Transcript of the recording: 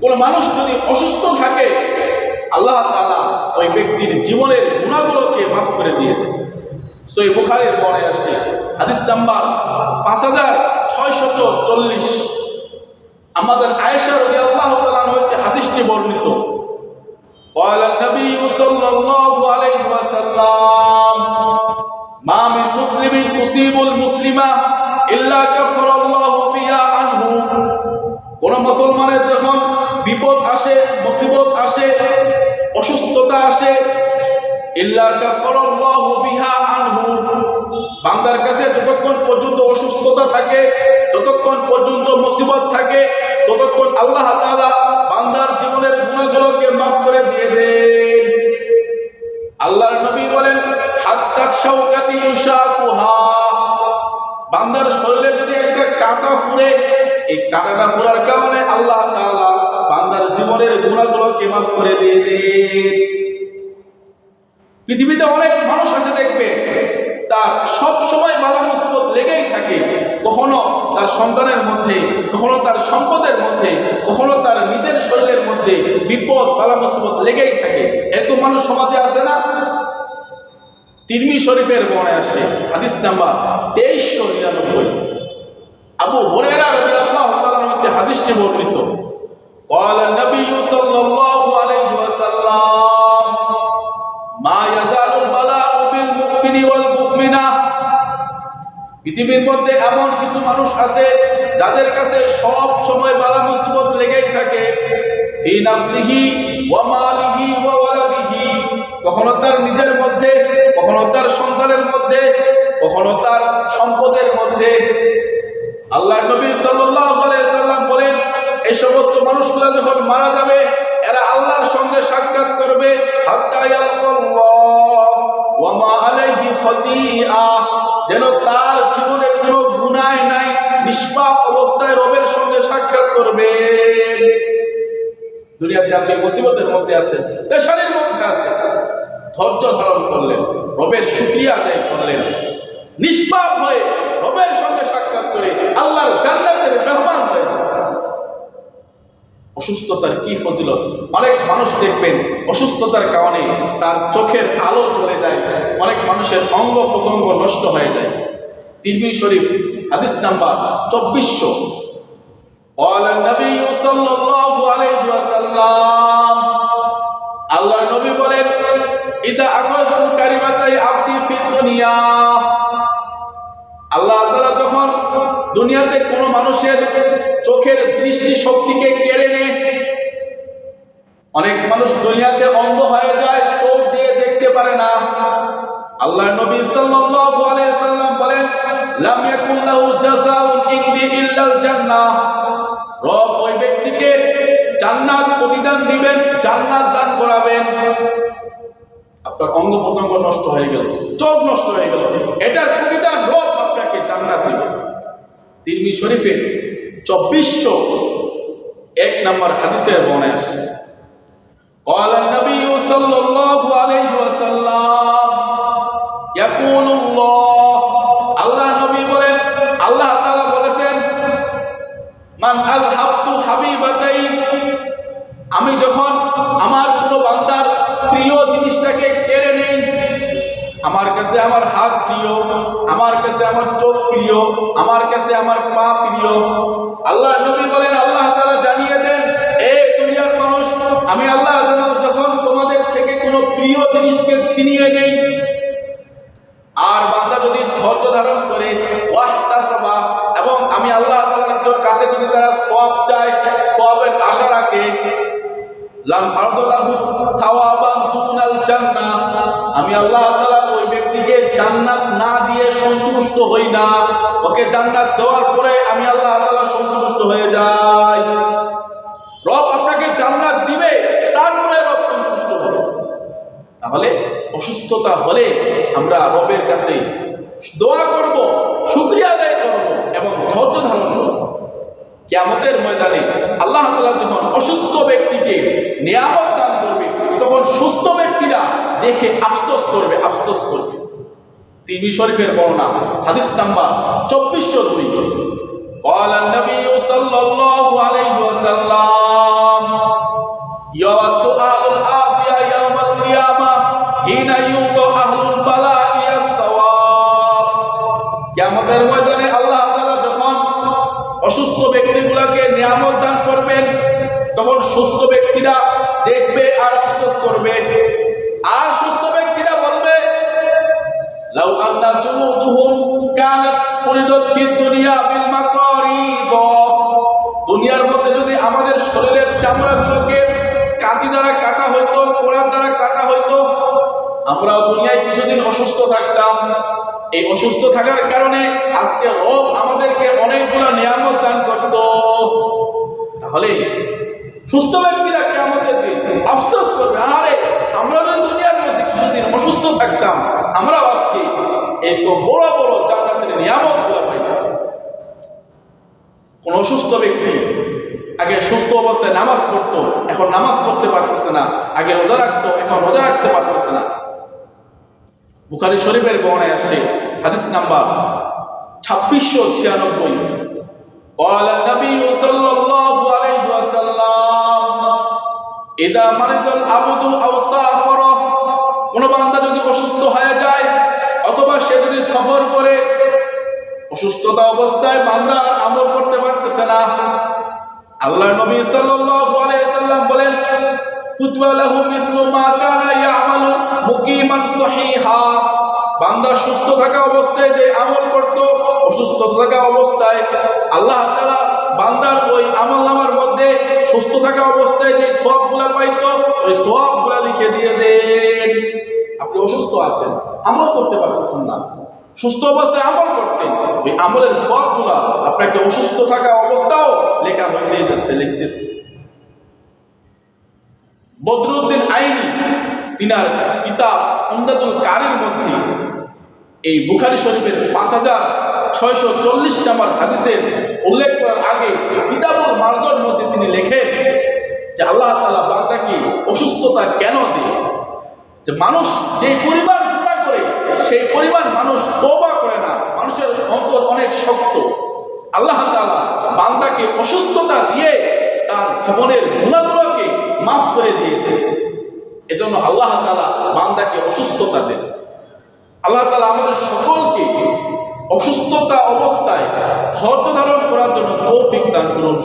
কোনো মানুষ যদি অসুস্থ থাকে আল্লাহ তাআলা ওই ব্যক্তির জীবনের গুণাগুলোকে মাফ করে দিয়ে দেয় সই বুখারের পরে আসছে হাদিস নাম্বার পাঁচ হাজার ছয়শত চল্লিশ আমাদের আয়েশা রদি আল্লাহ হইতে হাদিসটি বর্ণিত قال النبي صلى الله عليه وسلم ما من مسلم تصيب المسلم إلا كفر الله بها عنه কোন মুসলমানের অসুস্থতা আসে বান্দার কাছে যতক্ষণ পর্যন্ত অসুস্থতা থাকে পর্যন্ত মুসিবত থাকে, ততক্ষণ আল্লাহ বান্দার জীবনের মাফ করে দিয়ে দেন। আল্লাহর নবী বলেন বান্দার শরীরে যদি একটা কাঁটা ফুরে, এই কাঁটাটা ফুরার কারণে আল্লাহ তাআলা বান্দার জীবনের গুণাগুলোকে মাফ করে দিয়ে দেন। পৃথিবীতে অনেক মানুষ আছে দেখবে, তার সব সময় বালা মুসিবত লেগেই থাকে। কখনো তার সন্তানের মধ্যে, কখনো তার সম্পদের মধ্যে, কখনো তার নিজের শরীরের মধ্যে বিপদ বালা মুসিবত লেগেই থাকে। এরকম মানুষ সমাজে আসে না? তিরমি শরীফের মনে আসে, হাদিস নাম্বার তেইশশো নিরানব্বই। আবু হরেরা হাদিসটি বর্ণিত। মধ্যে এমন কিছু মানুষ আছে যাদের কাছে সব সময় বালা মুসিবত লেগেই থাকে। কখনো তার নিজের মধ্যে, কখনো তার সন্তানের মধ্যে, কখনো তার সম্পদের মধ্যে। আল্লাহ নবী সাল্লাম বলেন, এই সমস্ত মানুষগুলো যখন মারা যাবে, এরা আল্লাহর সঙ্গে সাক্ষাৎ করবে। যেন তার নিষ্পাপ অবস্থায় রবের সঙ্গে সাক্ষাৎ করবে। দুনিয়াতে আপনি মুসিবতের মধ্যে আছেন, পেশানির মধ্যে আছেন। ধৈর্য ধারণ করলেন, রবের সুক্রিয়া আদায় করলেন। নিষ্পাপ হয়ে রবের সঙ্গে সাক্ষাৎ করে আল্লাহর জান্নাতের মেহমান হয়ে অসুস্থতার কি ফজিলত? অনেক মানুষ দেখবেন অসুস্থতার কারণে তার চোখের আলো চলে যায়, অনেক মানুষের অঙ্গ প্রত্যঙ্গ নষ্ট হয়ে যায়। তিরমি শরীফ হাদিস নাম্বার চব্বিশশো قال النبي صلى الله عليه وسلم আল্লাহ নবী বলেন ইদা আখাজু কারিমাতাই আবদি ফি দুনিয়া আল্লাহ তাআলা যখন দুনিয়াতে কোনো মানুষের চোখের দৃষ্টি শক্তিকে কেড়ে নেয় অনেক মানুষ দুনিয়াতে অন্ধ হয়ে যায় চোখ দিয়ে দেখতে পারে না আল্লাহ নবী সাল্লাল্লাহু আলাইহি সাল্লাম বলেন লাম ইয়াকুন লাহু জাযাউন ইনদি ইল্লাল জান্নাহ রব ওই ব্যক্তিকে জান্নাত প্রতিদান দিবেন জান্নাত দান করাবেন আপনার অঙ্গ প্রত্যঙ্গ নষ্ট হয়ে গেল চোখ নষ্ট হয়ে গেল এটার প্রতিদান রব আপনাকে জান্নাত দিবেন তিরমি শরীফে চব্বিশশো এক নম্বর হাদিসের মনে আসছে قال النبي صلى الله عليه وسلم يقول الله কাছে আমার হাত প্রিয়, আমার কাছে আমার চোখ প্রিয়, আমার কাছে আমার পা প্রিয়। আল্লাহ নবী বলেন, আল্লাহ তাআলা জানিয়ে দেন, এ দুনিয়ার মানুষ, আমি আল্লাহ যখন তোমাদের থেকে কোনো প্রিয় জিনিসকে ছিনিয়ে নেই, আর বান্দা যদি ধৈর্য ধারণ করে এবং আমি আল্লাহ কাছে যদি তারা সব চায় সবের আশা রাখে আমি আল্লাহ তাআলা জান্নাত না দিয়ে সন্তুষ্ট হই না। ওকে জান্নাত দেওয়ার পরে আমি আল্লাহ তাআলা সন্তুষ্ট হয়ে যাই। রব আপনাকে জান্নাত দিবে, তারপরে রব সন্তুষ্ট হবে। তাহলে অসুস্থতা হলে আমরা রবের কাছে দোয়া করব, শুক্রিয়া আদায় করব এবং ধৈর্য ধারণ করব। কেয়ামতের ময়দানে আল্লাহ তাআলা যখন অসুস্থ ব্যক্তিকে নিয়ামত দান করবে, তখন সুস্থ ব্যক্তিরা দেখে আফসোস করবে আফসোস করবে। তিনি শরীফের বর্ণনা, হাদিস নাম্বার চব্বিশশো দুই قال النبي صلى الله عليه وسلم يود أهل العافية يوم القيامة حين يلقى أهل البلاء الصواب আল্লাহ তাআলা যখন অসুস্থ ব্যক্তিগুলোকে নিয়ামত দান করবেন, তখন সুস্থ ব্যক্তিরা দেখবে আর বিশ্বাস করবে। দুনিয়ার মধ্যে যদি আমাদের শরীরের চামড়াগুলোকে কাঁচি দ্বারা কাটা হইতো কোড়ার দ্বারা কাটা হইতো আমরা দুনিয়ায় কিছুদিন অসুস্থ থাকতাম। এই অসুস্থ থাকার কারণে আজকে রব আমাদেরকে অনেকগুলো নিয়ামত দান করত। তাহলে সুস্থ ব্যক্তিরা কেমতের দিন আফসোস করবে, আরে, আমরা যদি দুনিয়ার মধ্যে কিছুদিন অসুস্থ থাকতাম, আমরাও আজকে এই বড় বড় জান্নাতের নিয়ামত গুলো পাইতাম কোন অসুস্থ ব্যক্তি আগে সুস্থ অবস্থায় নামাজ পড়তো এখন নামাজ পড়তে পারতেছে না আগে রোজা রাখতো এখন রোজা রাখতে পারতেছে না বুখারি শরীফের বর্ণায় আসছে হাদিস নাম্বার ছাব্বিশশো ছিয়ানব্বই قال النبي صلى الله عليه وسلم إذا مرض العبد أو سافر কোন বান্দা যদি অসুস্থ হয়ে যায় অথবা সে যদি সফর করে অসুস্থতা অবস্থায় বান্দা আর আমল করতে পারতেছে না। আল্লাহ নবী সাল্লাল্লাহু আলাইহি সাল্লাম বলেন, কুতবা লাহু মিসলু মা কানা ইয়ামালু মুকিমান সহিহা। বান্দা সুস্থ থাকা অবস্থায় যে আমল করত, অসুস্থ থাকা অবস্থায় আল্লাহ তাআলা বান্দার ওই আমল নামার মধ্যে সুস্থ থাকা অবস্থায় যে সবগুলা পাইতো, ওই সবগুলা লিখে দিয়ে দেন। আপনি অসুস্থ আছেন, আমল করতে পারতেছেন না। সুস্থ অবস্থায় আমল করতে। ওই আমলের সবগুলা আপনাকে অসুস্থ থাকা অবস্থাও লেখা হইতে যাচ্ছে লিখতেছে। বদরুদ্দিন আইনি তিনার কিতাব উমদাতুল কারির মধ্যে এই বুখারি শরীফের পাঁচ হাজার ছয়শো চল্লিশ নাম্বার হাদিসের উল্লেখ করার আগে কিতাবুল মার্গর মধ্যে তিনি লেখেন যে আল্লাহ তালা বান্দাকে অসুস্থতা কেন দেয়? যে মানুষ যে পরিমাণ সেই পরিমাণ মানুষ তোবা করে না। মানুষের অন্তর অনেক শক্ত। আল্লাহ বান্দাকে অসুস্থতা দিয়ে তার জীবনের গুণাগুলোকে মাফ করে দিয়ে দেন। এজন্য আল্লাহ তাআলা বান্দাকে অসুস্থতা দেন। আল্লাহ তালা আমাদের সকলকে অসুস্থতা অবস্থায় ধৈর্য ধারণ করার জন্য তৌফিক দান করুন।